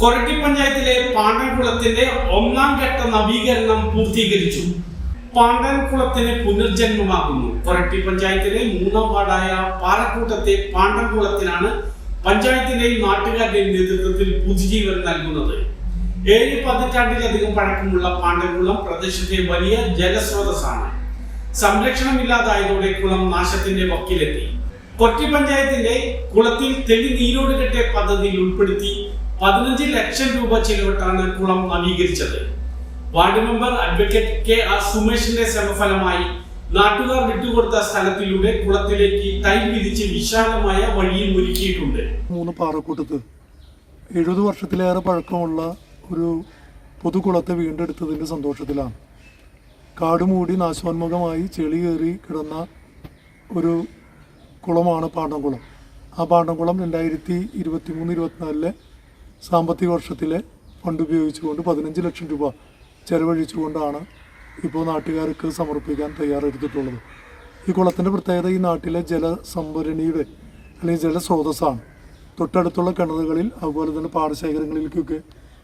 കൊരട്ടി പഞ്ചായത്തിലെ പാണ്ടൻകുളത്തിന്റെ ഒന്നാം ഘട്ട നവീകരണം പൂർത്തീകരിച്ചു. പാണ്ടൻകുളത്തിന് പുനർജന്മമാകുന്നു. കൊരട്ടി പഞ്ചായത്തിലെ മൂന്നാം വാർഡായ പാറക്കൂട്ടത്തെ പാണ്ടൻകുളത്തിനാണ് പഞ്ചായത്തിന്റെയും നാട്ടുകാരുടെയും നേതൃത്വത്തിൽ പുതുജീവൻ നൽകുന്നത്. ഏഴ് പതിറ്റാണ്ടിലധികം പഴക്കമുള്ള പാണ്ഡൻകുളം പ്രദേശത്തെ വലിയ ജലസ്രോതസ്സാണ്. സംരക്ഷണമില്ലാതായതോടെ കുളം നാശത്തിന്റെ വക്കിലെത്തി. കൊറ്റി പഞ്ചായത്തിന്റെ കുളത്തിൽ തെളി നീരോട് കെട്ടിയ പദ്ധതിയിൽ ഉൾപ്പെടുത്തി പതിനഞ്ച് ലക്ഷം രൂപ ചെലവിട്ടാണ് കുളം നവീകരിച്ചത് ward member advocate K R സുമേഷിന്റെ ശ്രമഫലമായി നാട്ടുകാർ വിട്ടുകൊടുത്ത സ്ഥലത്തിലൂടെ കുളത്തിലേക്ക് തൈ വിധിച്ച് വിശാലമായ വഴിയും ഒരുക്കിയിട്ടുണ്ട്. മൂന്ന് പാറക്കൂട്ടത്ത് എഴുപത് വർഷത്തിലേറെ പഴക്കമുള്ള ഒരു പൊതുകുളത്തെ വീണ്ടെടുത്തതിന്റെ സന്തോഷത്തിലാണ്. കാട് മൂടി നാശോന്മുഖമായി ചെളി കയറി കിടന്ന ഒരു കുളമാണ് പാണ്ടംകുളം. ആ പാണ്ടംകുളം രണ്ടായിരത്തി ഇരുപത്തി മൂന്ന് ഇരുപത്തിനാലിലെ സാമ്പത്തിക വർഷത്തിലെ ഫണ്ട് ഉപയോഗിച്ചുകൊണ്ട് പതിനഞ്ച് ലക്ഷം രൂപ ചെലവഴിച്ചുകൊണ്ടാണ് ഇപ്പോൾ നാട്ടുകാർക്ക് സമർപ്പിക്കാൻ തയ്യാറെടുത്തിട്ടുള്ളത്. ഈ കുളത്തിന്റെ പ്രത്യേകത ഈ നാട്ടിലെ ജലസംഭരണിയുടെ അല്ലെങ്കിൽ ജലസ്രോതസ്സാണ്. തൊട്ടടുത്തുള്ള കിണറുകളിൽ അതുപോലെ തന്നെ പാടശേഖരങ്ങളിലേക്കൊക്കെ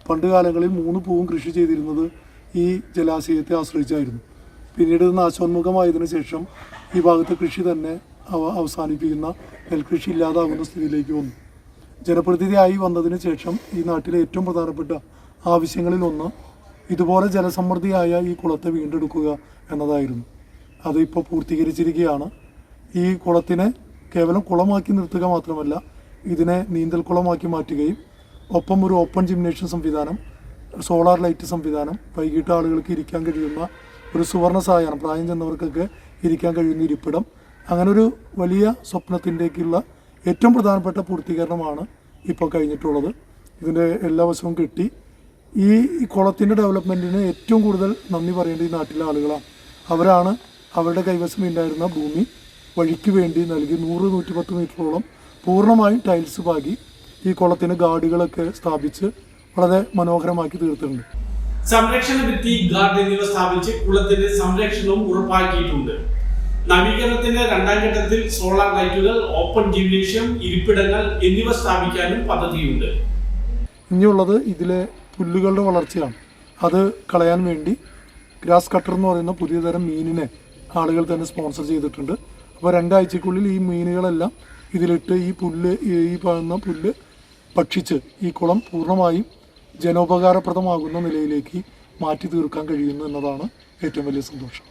പണ്ട് കാലങ്ങളിൽ മൂന്ന് പൂവും കൃഷി ചെയ്തിരുന്നത് ഈ ജലാശയത്തെ ആശ്രയിച്ചായിരുന്നു. പിന്നീട് നാശോന്മുഖമായതിനു ശേഷം ഈ ഭാഗത്തെ കൃഷി തന്നെ അവ- അവസാനിപ്പിക്കുന്ന നെൽകൃഷി ഇല്ലാതാകുന്ന സ്ഥിതിയിലേക്ക് വന്നു. ജനപ്രതിനിധിയായി വന്നതിന് ശേഷം ഈ നാട്ടിലെ ഏറ്റവും പ്രധാനപ്പെട്ട ആവശ്യങ്ങളിൽ ഒന്ന് ഇതുപോലെ ജലസമൃദ്ധിയായ ഈ കുളത്തെ വീണ്ടെടുക്കുക എന്നതായിരുന്നു. അത് ഇപ്പോൾ പൂർത്തീകരിച്ചിരിക്കുകയാണ്. ഈ കുളത്തിനെ കേവലം കുളമാക്കി നിർത്തുക മാത്രമല്ല ഇതിനെ നീന്തൽ കുളമാക്കി മാറ്റുകയും ഒപ്പം ഒരു ഓപ്പൺ ജിംനേഷ്യം സംവിധാനം സോളാർ ലൈറ്റ് സംവിധാനം വൈകിട്ട് ആളുകൾക്ക് ഇരിക്കാൻ കഴിയുന്ന ഒരു സുവർണ സഹായമാണ് പ്രായം ചെന്നവർക്കൊക്കെ ഇരിക്കാൻ കഴിയുന്ന ഇരിപ്പിടം അങ്ങനെ ഒരു വലിയ സ്വപ്നത്തിന്റെക്കുള്ള ഏറ്റവും പ്രധാനപ്പെട്ട പൂർത്തീകരണമാണ് ഇപ്പോൾ കഴിഞ്ഞിട്ടുള്ളത്. ഇതിന്റെ എല്ലാ വശവും കിട്ടി. ഈ കുളത്തിന്റെ ഡെവലപ്മെന്റിന് ഏറ്റവും കൂടുതൽ നന്ദി പറയേണ്ട ഈ നാട്ടിലെ ആളുകളാണ്. അവരാണ് അവരുടെ കൈവശം ഉണ്ടായിരുന്ന ഭൂമി വഴിക്ക് വേണ്ടി നൽകി നൂറ് നൂറ്റി പത്ത് മീറ്ററോളം പൂർണമായും ടൈൽസ് പാകി ഈ കുളത്തിന് ഗാർഡുകളൊക്കെ സ്ഥാപിച്ച് വളരെ മനോഹരമാക്കി തീർത്തിട്ടുണ്ട്. സംരക്ഷണ ഭിത്തി ഗാർഡ് എന്നിവ സ്ഥാപിച്ച് കുളത്തിന്റെ സംരക്ഷണവും ഉറപ്പാക്കിയിട്ടുണ്ട്. നവീകരണത്തിന്റെ രണ്ടാം ഘട്ടത്തിൽ സോളാർ ലൈറ്റുകൾ ഓപ്പൺ ജിംനേഷ്യം ഇരിപ്പിടങ്ങൾ എന്നിവ സ്ഥാപിക്കാനും പദ്ധതിയുണ്ട്. ഇനിയുള്ളത് ഇതിലെ പുല്ലുകളുടെ വളർച്ചയാണ്. അത് കളയാൻ വേണ്ടി ഗ്രാസ് കട്ടർ എന്ന് പറയുന്ന പുതിയ തരം മീനിനെ ആളുകൾ തന്നെ സ്പോൺസർ ചെയ്തിട്ടുണ്ട്. അപ്പോൾ രണ്ടാഴ്ചക്കുള്ളിൽ ഈ മീനുകളെല്ലാം ഇതിലിട്ട് ഈ പുല്ല് ഈ പറയുന്ന പുല്ല് ഭക്ഷിച്ച് ഈ കുളം പൂർണമായും ജനോപകാരപ്രദമാകുന്ന നിലയിലേക്ക് മാറ്റി തീർക്കാൻ കഴിയുന്നു എന്നതാണ് ഏറ്റവും വലിയ സന്തോഷം.